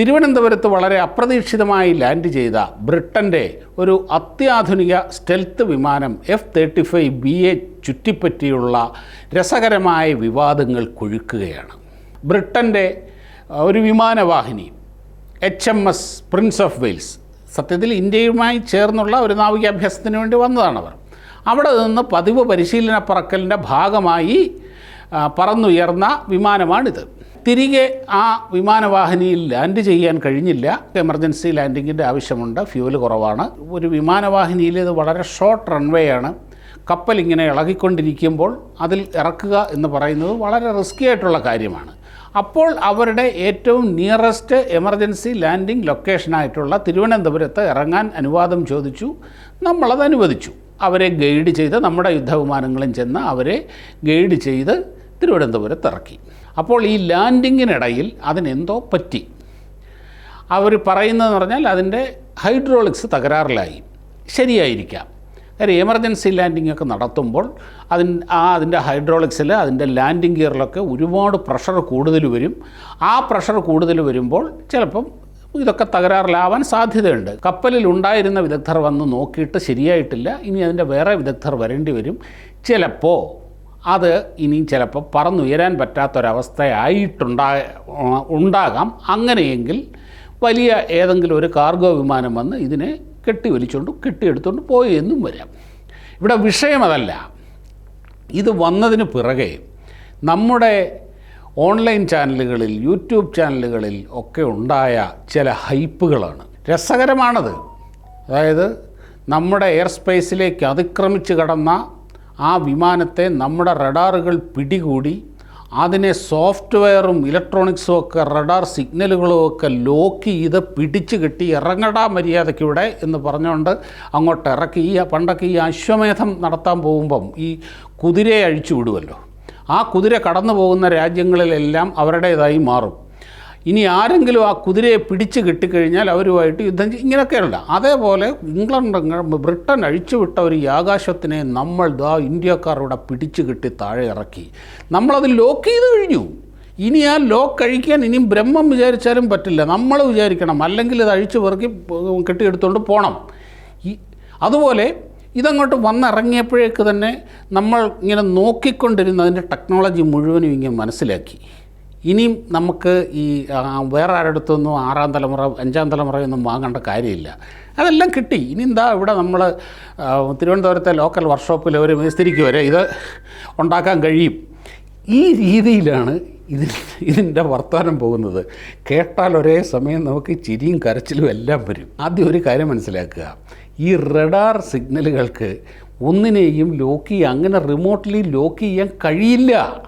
തിരുവനന്തപുരത്ത് വളരെ അപ്രതീക്ഷിതമായി ലാൻഡ് ചെയ്ത ബ്രിട്ടന്റെ ഒരു അത്യാധുനിക സ്റ്റെൽത്ത് വിമാനം F thirty five B A ചുറ്റിപ്പറ്റിയുള്ള രസകരമായ വിവാദങ്ങൾ കൊഴുക്കുകയാണ്. ബ്രിട്ടന്റെ ഒരു വിമാനവാഹിനി H M S Prince of Wales സത്യത്തിൽ ഇന്ത്യയുമായി ചേർന്നുള്ള ഒരു നാവികാഭ്യാസത്തിന് വേണ്ടി വന്നതാണവർ. അവിടെ നിന്ന് പതിവ് പരിശീലന പറക്കലിന്റെ ഭാഗമായി പറന്നുയർന്ന വിമാനമാണിത്. തിരികെ ആ വിമാനവാഹിനിയിൽ ലാൻഡ് ചെയ്യാൻ കഴിഞ്ഞില്ല. എമർജൻസി ലാൻഡിങ്ങിന്റെ ആവശ്യമുണ്ട്. ഫ്യൂൽ കുറവാണ്. ഒരു വിമാനവാഹിനിയിൽ ഇത് വളരെ ഷോർട്ട് റൺവേ ആണ് കപ്പൽ ഇങ്ങനെ ഇളകിക്കൊണ്ടിരിക്കുമ്പോൾ അതിൽ ഇറക്കുക എന്ന് പറയുന്നത് വളരെ റിസ്കി ആയിട്ടുള്ള കാര്യമാണ്. അപ്പോൾ അവരുടെ ഏറ്റവും നിയറസ്റ്റ് എമർജൻസി ലാൻഡിംഗ് ലൊക്കേഷനായിട്ടുള്ള തിരുവനന്തപുരത്ത് ഇറങ്ങാൻ അനുവാദം ചോദിച്ചു. നമ്മളത് അനുവദിച്ചു. അവരെ ഗൈഡ് ചെയ്ത് നമ്മുടെ യുദ്ധവിമാനങ്ങളും ചെന്ന് അവരെ ഗൈഡ് ചെയ്ത് തിരുവനന്തപുരത്ത് ഇറക്കി. അപ്പോൾ ഈ ലാൻഡിങ്ങിനിടയിൽ അതിനെന്തോ പറ്റി. അവർ പറയുന്നതെന്ന് പറഞ്ഞാൽ അതിന്റെ ഹൈഡ്രോളിക്സ് തകരാറിലായി. ശരിയായിരിക്കാം. കാര്യം എമർജൻസി ലാൻഡിംഗ് ഒക്കെ നടത്തുമ്പോൾ അതിന് ആ അതിന്റെ ഹൈഡ്രോളിക്സിൽ അതിന്റെ ലാൻഡിംഗ് ഗിയറിലൊക്കെ ഒരുപാട് പ്രഷർ കൂടുതൽ വരും. ആ പ്രഷർ കൂടുതൽ വരുമ്പോൾ ചിലപ്പം ഇതൊക്കെ തകരാറിലാവാൻ സാധ്യതയുണ്ട്. കപ്പലിൽ ഉണ്ടായിരുന്ന വിദഗ്ധർ വന്ന് നോക്കിയിട്ട് ശരിയായിട്ടില്ല. ഇനി അതിന്റെ വേറെ വിദഗ്ധർ വരേണ്ടി വരും. ചിലപ്പോൾ അത് ഇനി ചിലപ്പോൾ പറന്നുയരാൻ പറ്റാത്തൊരവസ്ഥയായിട്ടുണ്ടാ ഉണ്ടാകാം. അങ്ങനെയെങ്കിൽ വലിയ ഏതെങ്കിലും ഒരു കാർഗോ വിമാനം വന്ന് ഇതിനെ കെട്ടി വലിച്ചുകൊണ്ട് കെട്ടിയെടുത്തുകൊണ്ട് പോയി എന്നും വരാം. ഇവിടെ വിഷയം അതല്ല. ഇത് വന്നതിന് പിറകെ നമ്മുടെ ഓൺലൈൻ ചാനലുകളിൽ യൂട്യൂബ് ചാനലുകളിൽ ഒക്കെ ഉണ്ടായ ചില ഹൈപ്പുകളാണ്. രസകരമാണത്. അതായത് നമ്മുടെ എയർ സ്പേസിലേക്ക് അതിക്രമിച്ച് കടന്ന ആ വിമാനത്തെ നമ്മുടെ റഡാറുകൾ പിടികൂടി അതിനെ സോഫ്റ്റ്വെയറും ഇലക്ട്രോണിക്സും ഒക്കെ റഡാർ സിഗ്നലുകളും ഒക്കെ ലോക്ക് ചെയ്ത് പിടിച്ചു കെട്ടി ഇറങ്ങടാ മര്യാദയ്ക്കിവിടെ എന്ന് പറഞ്ഞുകൊണ്ട് അങ്ങോട്ട് ഇറക്കി. ഈ പണ്ടൊക്കെ ഈ അശ്വമേധം നടത്താൻ പോകുമ്പം ഈ കുതിരയെ അഴിച്ചു വിടുമല്ലോ ആ കുതിര കടന്നു പോകുന്ന രാജ്യങ്ങളിലെല്ലാം അവരുടേതായി മാറും. ഇനി ആരെങ്കിലും ആ കുതിരയെ പിടിച്ച് കിട്ടിക്കഴിഞ്ഞാൽ അവരുമായിട്ട് യുദ്ധം ഇങ്ങനെയൊക്കെയല്ല അതേപോലെ ഇംഗ്ലണ്ട് ബ്രിട്ടൻ അഴിച്ചുവിട്ട ഒരു യാകാശത്തിനെ നമ്മൾ ദാ ഇന്ത്യക്കാരുടെ പിടിച്ച് കിട്ടി താഴെ ഇറക്കി. നമ്മളത് ലോക്ക് ചെയ്ത് കഴിഞ്ഞു. ഇനി ആ ലോക്ക് കഴിക്കാൻ ഇനിയും ബ്രഹ്മം വിചാരിച്ചാലും പറ്റില്ല. നമ്മൾ വിചാരിക്കണം. അല്ലെങ്കിൽ ഇത് അഴിച്ചു പെറുക്കി കെട്ടിയെടുത്തുകൊണ്ട് പോകണം ഈ അതുപോലെ ഇതങ്ങോട്ട് വന്നിറങ്ങിയപ്പോഴേക്ക് തന്നെ നമ്മൾ ഇങ്ങനെ നോക്കിക്കൊണ്ടിരുന്ന അതിന്റെ ടെക്നോളജി മുഴുവനും ഇങ്ങനെ മനസ്സിലാക്കി. ഇനിയും നമുക്ക് ഈ വേറെ ആരടുത്തൊന്നും ആറാം തലമുറ അഞ്ചാം തലമുറയൊന്നും വാങ്ങേണ്ട കാര്യമില്ല. അതെല്ലാം കിട്ടി. ഇനി എന്താ ഇവിടെ നമ്മൾ തിരുവനന്തപുരത്തെ ലോക്കൽ വർക്ക്ഷോപ്പിൽ ഒരു മേസ്തിരിക്ക് വരെ ഇത് ഉണ്ടാക്കാൻ കഴിയും. ഈ രീതിയിലാണ് ഇതിൽ ഇതിന്റെ വർത്തമാനം പോകുന്നത്. കേട്ടാൽ ഒരേ സമയം നമുക്ക് ചിരിയും കരച്ചിലും എല്ലാം വരും. ആദ്യം ഒരു കാര്യം മനസ്സിലാക്കുക. ഈ റഡാർ സിഗ്നലുകൾക്ക് ഒന്നിനെയും ലോക്ക് ചെയ്യുക അങ്ങനെ റിമോട്ട്ലി ലോക്ക് ചെയ്യാൻ കഴിയില്ല.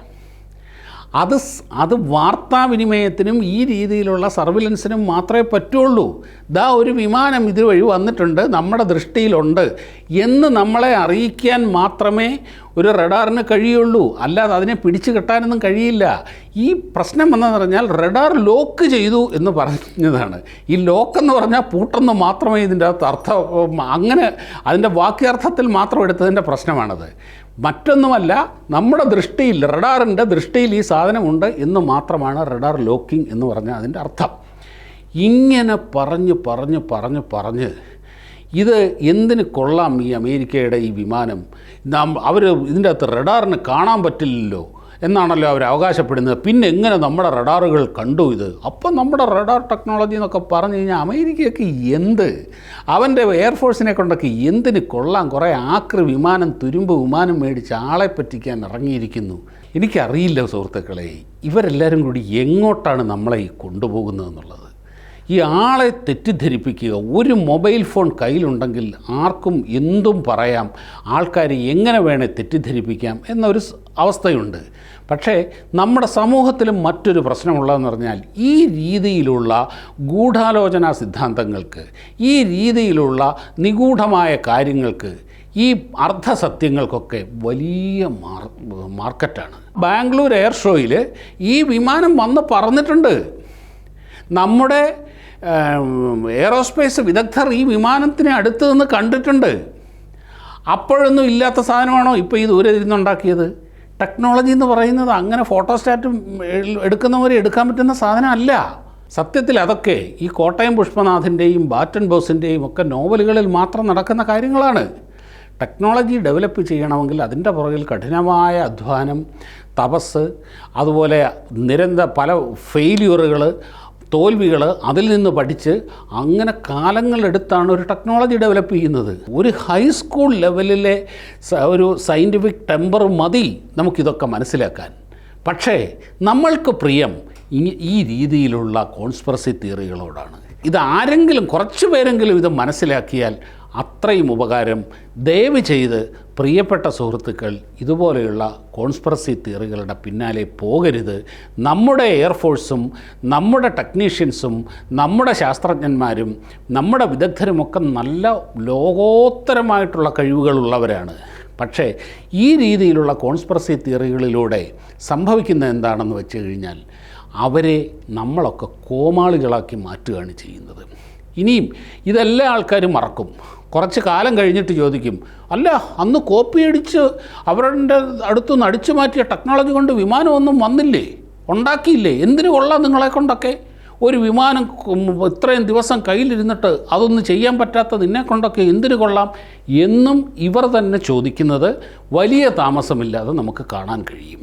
അത് അത് വാർത്താവിനിമയത്തിനും ഈ രീതിയിലുള്ള സർവിലൻസിനും മാത്രമേ പറ്റുള്ളൂ. ദാ ഒരു വിമാനം ഇതുവഴി വന്നിട്ടുണ്ട് നമ്മുടെ ദൃഷ്ടിയിലുണ്ട് എന്ന് നമ്മളെ അറിയിക്കാൻ മാത്രമേ ഒരു റഡാറിന് കഴിയുള്ളൂ. അല്ലാതെ അതിനെ പിടിച്ചു കെട്ടാനൊന്നും കഴിയില്ല. ഈ പ്രശ്നം വന്നതെന്ന് പറഞ്ഞാൽ റഡാർ ലോക്ക് ചെയ്തു എന്ന് പറഞ്ഞതാണ്. ഈ ലോക്ക് എന്ന് പറഞ്ഞാൽ പൂട്ടെന്ന് മാത്രമേ ഇതിന്റെ അർത്ഥം അങ്ങനെ അതിന്റെ വാക്യാർത്ഥത്തിൽ മാത്രം എടുത്തതിന്റെ പ്രശ്നമാണത്. മറ്റൊന്നുമല്ല നമ്മുടെ ദൃഷ്ടിയിൽ റഡാറിന്റെ ദൃഷ്ടിയിൽ ഈ സാധനമുണ്ട് എന്ന് മാത്രമാണ് റഡാർ ലോക്കിംഗ് എന്ന് പറഞ്ഞാൽ അതിന്റെ അർത്ഥം. ഇങ്ങനെ പറഞ്ഞ് പറഞ്ഞ് പറഞ്ഞ് പറഞ്ഞ് ഇത് എന്തിന് കൊള്ളാം ഈ അമേരിക്കയുടെ ഈ വിമാനം? അവർ ഇതിന്റെ അകത്ത് റഡാറിന് കാണാൻ പറ്റില്ലല്ലോ. എന്നാണല്ലോ അവർ അവകാശപ്പെടുന്നത്. പിന്നെ എങ്ങനെ നമ്മുടെ റഡാറുകൾ കണ്ടു ഇത്? അപ്പം നമ്മുടെ റഡാർ ടെക്നോളജി എന്നൊക്കെ പറഞ്ഞു കഴിഞ്ഞാൽ അമേരിക്കയൊക്കെ എന്ത്? അവന്റെ എയർഫോഴ്സിനെ കൊണ്ടൊക്കെ എന്തിന് കൊള്ളാം? കുറേ ആക്രി വിമാനം തുരുമ്പ് വിമാനം മേടിച്ച് ആളെ പറ്റിക്കാൻ ഇറങ്ങിയിരിക്കുന്നു. എനിക്കറിയില്ല സുഹൃത്തുക്കളെ ഇവരെല്ലാവരും കൂടി എങ്ങോട്ടാണ് നമ്മളെ ഈ കൊണ്ടുപോകുന്നതെന്നുള്ളത് ഈ ആളെ തെറ്റിദ്ധരിപ്പിക്കുക ഒരു മൊബൈൽ ഫോൺ കയ്യിലുണ്ടെങ്കിൽ ആർക്കും എന്തും പറയാം. ആൾക്കാരെ എങ്ങനെ വേണേൽ തെറ്റിദ്ധരിപ്പിക്കാം എന്നൊരു അവസ്ഥയുണ്ട്. പക്ഷേ നമ്മുടെ സമൂഹത്തിലും മറ്റൊരു പ്രശ്നമുള്ളതെന്ന് പറഞ്ഞാൽ ഈ രീതിയിലുള്ള ഗൂഢാലോചനാ സിദ്ധാന്തങ്ങൾക്ക് ഈ രീതിയിലുള്ള നിഗൂഢമായ കാര്യങ്ങൾക്ക് ഈ അർദ്ധസത്യങ്ങൾക്കൊക്കെ വലിയ മാർ മാർക്കറ്റാണ്. ബാംഗ്ലൂർ എയർ ഷോയിൽ ഈ വിമാനം വന്ന് പറഞ്ഞിട്ടുണ്ട് നമ്മുടെ എയറോസ്പേസ് വിദഗ്ധർ ഈ വിമാനത്തിനെ അടുത്ത് നിന്ന് കണ്ടിട്ടുണ്ട്. അപ്പോഴൊന്നും ഇല്ലാത്ത സാധനമാണോ ഇപ്പോൾ ഈ ദൂരെ ഇരുന്നുണ്ടാക്കിയത്? ടെക്നോളജി എന്ന് പറയുന്നത് അങ്ങനെ ഫോട്ടോസ്റ്റാറ്റ് എടുക്കുന്നവരെ എടുക്കാൻ പറ്റുന്ന സാധനമല്ല. സത്യത്തിൽ അതൊക്കെ ഈ കോട്ടയം പുഷ്പനാഥിന്റെയും ബാറ്റൻ ബോസിന്റെയും ഒക്കെ നോവലുകളിൽ മാത്രം നടക്കുന്ന കാര്യങ്ങളാണ്. ടെക്നോളജി ഡെവലപ്പ് ചെയ്യണമെങ്കിൽ അതിന്റെ പുറകിൽ കഠിനമായ അധ്വാനം തപസ് അതുപോലെ നിരന്തര പല ഫെയില്യൂറുകൾ തോൽവികൾ അതിൽ നിന്ന് പഠിച്ച് അങ്ങനെ കാലങ്ങളെടുത്താണ് ഒരു ടെക്നോളജി ഡെവലപ്പ് ചെയ്യുന്നത്. ഒരു ഹൈസ്കൂൾ ലെവലിലെ ഒരു സയന്റിഫിക് ടെമ്പർ മതി നമുക്കിതൊക്കെ മനസ്സിലാക്കാൻ. പക്ഷേ നമ്മൾക്ക് പ്രിയം ഈ രീതിയിലുള്ള കോൺസ്പിറസി തിയറികളോടാണ് ഇത് ആരെങ്കിലും കുറച്ച് പേരെങ്കിലും ഇത് മനസ്സിലാക്കിയാൽ അത്രയും ഉപകാരം ദയവ് ചെയ്ത് പ്രിയപ്പെട്ട സുഹൃത്തുക്കൾ ഇതുപോലെയുള്ള കോൺസ്പിറസി തിയറികളുടെ പിന്നാലെ പോകരുത്. നമ്മുടെ എയർഫോഴ്സും നമ്മുടെ ടെക്നീഷ്യൻസും നമ്മുടെ ശാസ്ത്രജ്ഞന്മാരും നമ്മുടെ വിദഗ്ധരുമൊക്കെ നല്ല ലോകോത്തരമായിട്ടുള്ള കഴിവുകളുള്ളവരാണ്. പക്ഷേ ഈ രീതിയിലുള്ള കോൺസ്പിറസി തിയറികളിലൂടെ സംഭവിക്കുന്ന എന്താണെന്ന് വെച്ച് കഴിഞ്ഞാൽ അവരെ നമ്മളൊക്കെ കോമാളികളാക്കി മാറ്റുകയാണ് ചെയ്യുന്നത്. ഇനിയും ഇതെല്ലാ ആൾക്കാരും മറക്കും. കുറച്ച് കാലം കഴിഞ്ഞിട്ട് ചോദിക്കും അല്ല അന്ന് കോപ്പി അടിച്ച് അവരുടെ അടുത്തുനിന്ന് അടിച്ചു മാറ്റിയ ടെക്നോളജി കൊണ്ട് വിമാനമൊന്നും വന്നില്ലേ? ഉണ്ടാക്കിയില്ലേ? എന്തിനു കൊള്ളാം നിങ്ങളെ കൊണ്ടൊക്കെ? ഒരു വിമാനം ഇത്രയും ദിവസം കയ്യിലിരുന്നിട്ട് അതൊന്നും ചെയ്യാൻ പറ്റാത്ത നിന്നെ കൊണ്ടൊക്കെ എന്തിനു കൊള്ളാം? എന്നും ഇവർ തന്നെ ചോദിക്കുന്നത് വലിയ താമസമില്ലാതെ നമുക്ക് കാണാൻ കഴിയും.